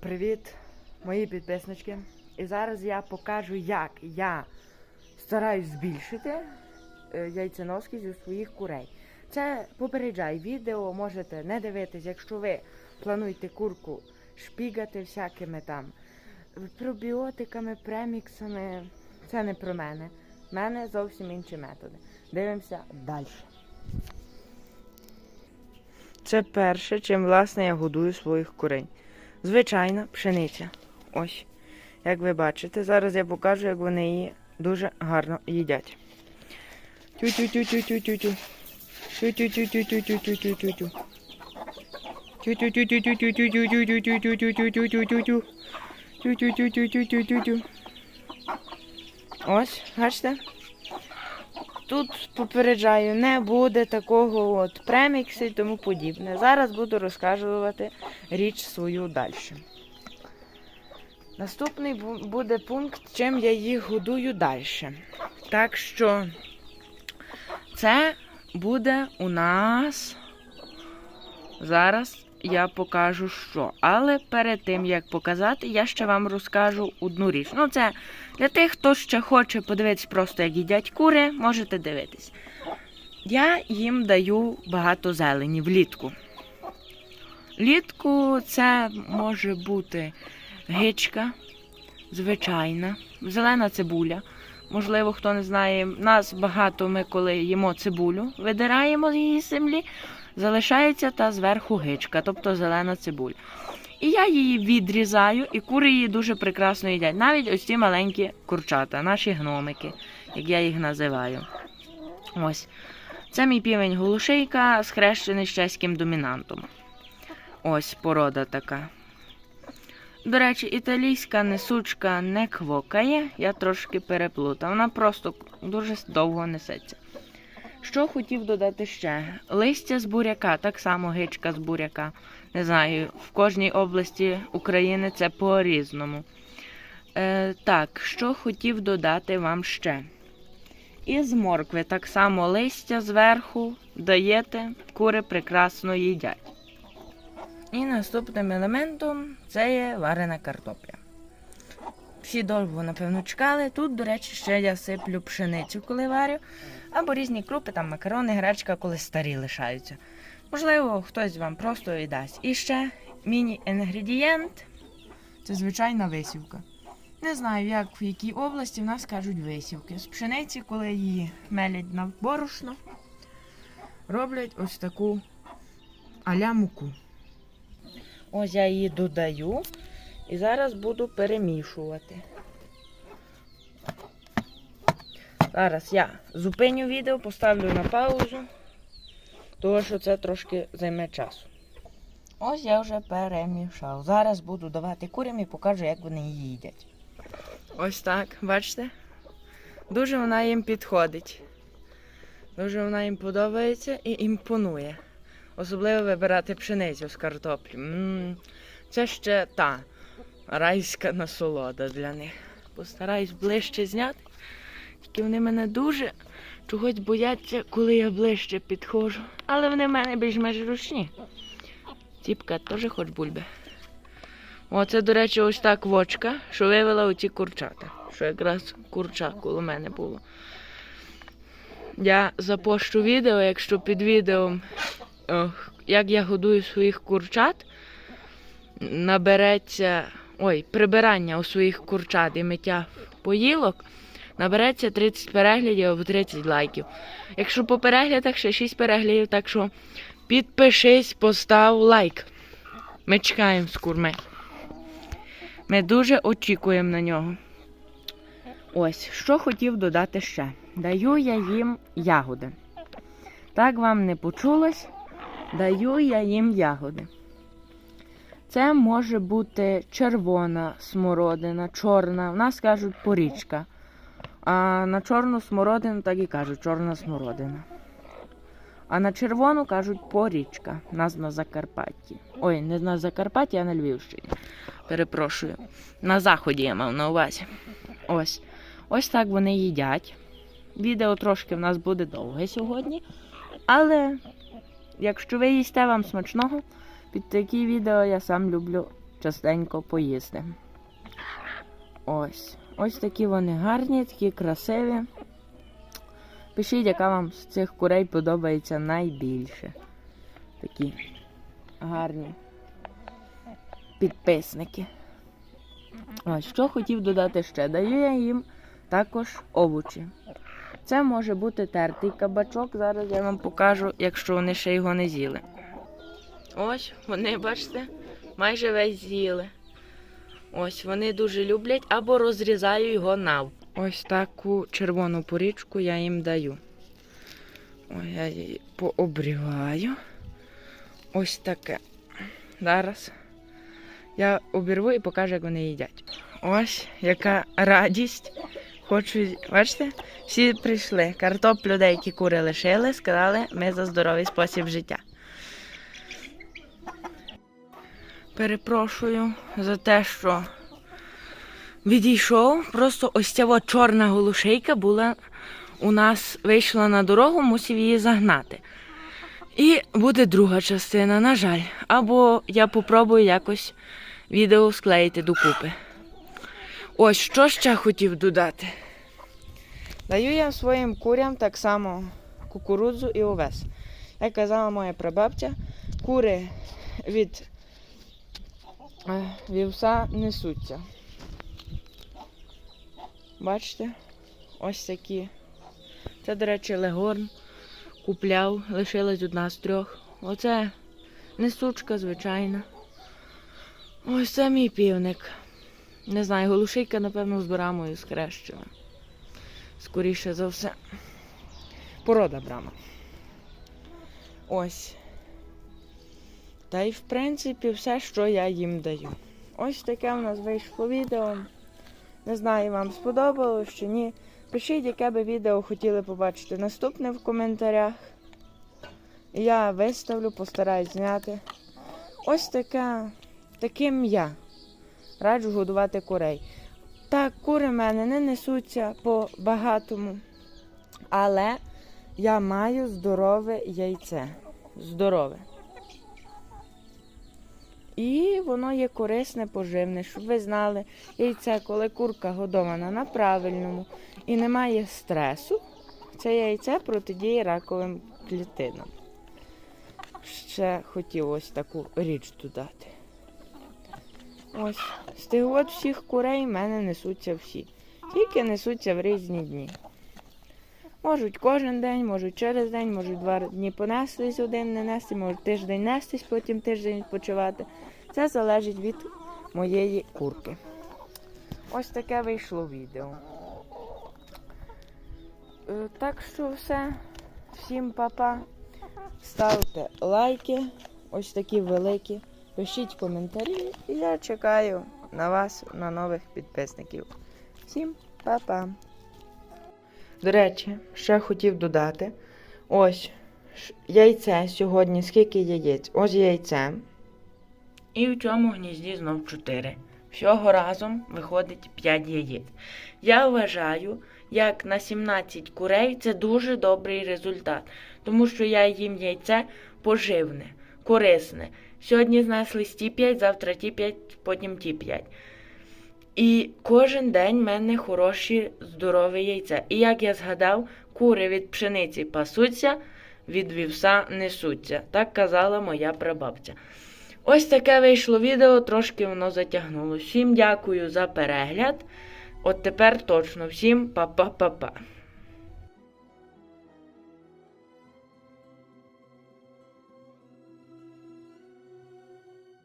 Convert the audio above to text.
Привіт, мої підписнички. І зараз я покажу, як я стараюсь збільшити е, яйценоски зі своїх курей. Це попереджай відео, можете не дивитись, якщо ви плануєте курку шпігати всякими там пробіотиками, преміксами. Це не про мене. У мене зовсім інші методи. Дивимося далі. Це перше, чим власне я годую своїх курей. Звичайна пшениця. Ось. Як ви бачите, зараз я покажу, як вони її дуже гарно їдять. Тю-тю-тю-тю-тю-тю-тю. Тю-тю-тю-тю-тю-тю-тю-тю-тю. Тю-тю-тю-тю-тю-тю-тю-тю-тю-тю-тю-тю-тю-тю. Тю-тю-тю-тю-тю-тю-тю. Ось, бачите? Тут попереджаю, не буде такого от преміксу і тому подібне. Зараз буду розказувати річ свою далі. Наступний буде пункт, чим я їх годую далі. Так що це буде у нас. Зараз я покажу що. Але перед тим як показати, я ще вам розкажу одну річ. Ну, це для тих, хто ще хоче подивитись просто, як їдять кури, можете дивитись. Я їм даю багато зелені влітку. Влітку це може бути гичка, звичайна, зелена цибуля. Можливо, хто не знає, нас багато ми, коли їмо цибулю, видираємо з її землі, залишається та зверху гичка, тобто зелена цибуля. І я її відрізаю, і кури її дуже прекрасно їдять. Навіть ось ці маленькі курчата, наші гномики, як я їх називаю. Ось. Це мій півень голушейка, схрещений з чеським домінантом. Ось порода така. До речі, італійська несучка не квокає, я трошки переплутав. Вона просто дуже довго несеться. Що хотів додати ще? Листя з буряка, так само гичка з буряка. Не знаю, в кожній області України це по-різному. Е, так, що хотів додати вам ще? Із моркви так само листя зверху даєте, кури прекрасно їдять. І наступним елементом це є варена картопля. Всі довго, напевно, чекали. Тут, до речі, ще я сиплю пшеницю, коли варю, або різні крупи, там макарони, гречка, коли старі лишаються. Можливо, хтось вам просто віддасть. І ще міні-інгредієнт це звичайна висівка. Не знаю, як в якій області в нас кажуть висівки. З пшениці, коли її мелять на борошно, роблять ось таку аля муку. Ось я її додаю і зараз буду перемішувати. Зараз я зупиню відео, поставлю на паузу, тому що це трошки займе часу. Ось я вже перемішав. Зараз буду давати курям і покажу, як вони її їдять. Ось так, бачите? Дуже вона їм підходить. Дуже вона їм подобається і імпонує. Особливо вибирати пшеницю з картоплі. м це ще та райська насолода для них. Постараюсь ближче зняти. Тільки вони мене дуже чогось бояться, коли я ближче підходжу. Але вони в мене більш-менш ручні. Ціпка теж хоч бульби. Оце, до речі, ось та квочка, що вивела оці курчата. Що якраз курча коло мене було. Я запощу відео, якщо під відео, як я годую своїх курчат, набереться. Ой, прибирання у своїх курчат і миття поїлок, набереться 30 переглядів або 30 лайків. Якщо по переглядах ще 6 переглядів, так що підпишись, постав лайк. Ми чекаємо з курми. Ми дуже очікуємо на нього. Ось, що хотів додати ще. Даю я їм ягоди. Так вам не почулось? Даю я їм ягоди. Це може бути червона смородина, чорна. В нас кажуть порічка. А на чорну смородину так і кажуть чорна смородина. А на червону кажуть порічка. У Нас на Закарпатті. Ой, не на Закарпатті, а на Львівщині. Перепрошую. На заході я мав на увазі. Ось. Ось так вони їдять. Відео трошки в нас буде довге сьогодні. Але якщо ви їсте вам смачного, під такі відео я сам люблю частенько поїсти. Ось. Ось такі вони гарні, такі красиві. Пишіть, яка вам з цих курей подобається найбільше. Такі гарні підписники. Ось, що хотів додати ще? Даю я їм також овочі. Це може бути тертий кабачок. Зараз я вам покажу, якщо вони ще його не з'їли. Ось, вони, бачите, майже весь з'їли. Ось вони дуже люблять або розрізаю його нав. Ось таку червону порічку я їм даю. Ось я її пообріваю. Ось таке. Зараз я обірву і покажу, як вони їдять. Ось яка радість. Хочу, бачите, всі прийшли. Картоплю деякі кури лишили, сказали, ми за здоровий спосіб життя. Перепрошую за те, що відійшов. Просто ось ця чорна голушейка була у нас вийшла на дорогу, мусив її загнати. І буде друга частина, на жаль. Або я попробую якось відео склеїти докупи. Ось що ще хотів додати. Даю я своїм курям так само кукурудзу і овес. Як казала моя прабабця, кури від е, вівса несуться. Бачите? Ось такі. Це, до речі, легорн. Купляв, лишилась одна з трьох. Оце несучка, звичайна. Ось це мій півник. Не знаю, голушейка, напевно, з брамою скрещена. Скоріше за все. Порода брама. Ось. Та й в принципі все, що я їм даю. Ось таке у нас вийшло відео. Не знаю, вам сподобалось чи ні. Пишіть, яке би відео хотіли побачити наступне в коментарях. Я виставлю, постараюсь зняти. Ось таке, таким я. Раджу годувати курей. Так, кури в мене не несуться по багатому, але я маю здорове яйце. Здорове. І воно є корисне, поживне, щоб ви знали, яйце, коли курка годована на правильному і немає стресу, це яйце протидіє раковим клітинам. Ще хотів ось таку річ додати. Ось, з тих от всіх курей в мене несуться всі. Тільки несуться в різні дні. Можуть кожен день, можуть через день, можуть два дні понестись, один не нести, можуть тиждень нестись, потім тиждень відпочивати. Це залежить від моєї курки. Ось таке вийшло відео. Е, Так що все. Всім па-па. Ставте лайки, ось такі великі. Пишіть коментарі, і я чекаю на вас, на нових підписників. Всім па-па. До речі, ще хотів додати. Ось яйце сьогодні. Скільки яєць? Ось яйце. І в цьому гнізді знов 4. Всього разом виходить 5 яєць. Я вважаю, як на 17 курей це дуже добрий результат, тому що я їм яйце поживне, корисне. Сьогодні знесли ті 5, завтра ті 5, потім ті 5. І кожен день в мене хороші здорові яйця. І як я згадав, кури від пшениці пасуться, від вівса несуться. Так казала моя прабабця. Ось таке вийшло відео, трошки воно затягнуло. Всім дякую за перегляд. От тепер точно всім па-па-па-па.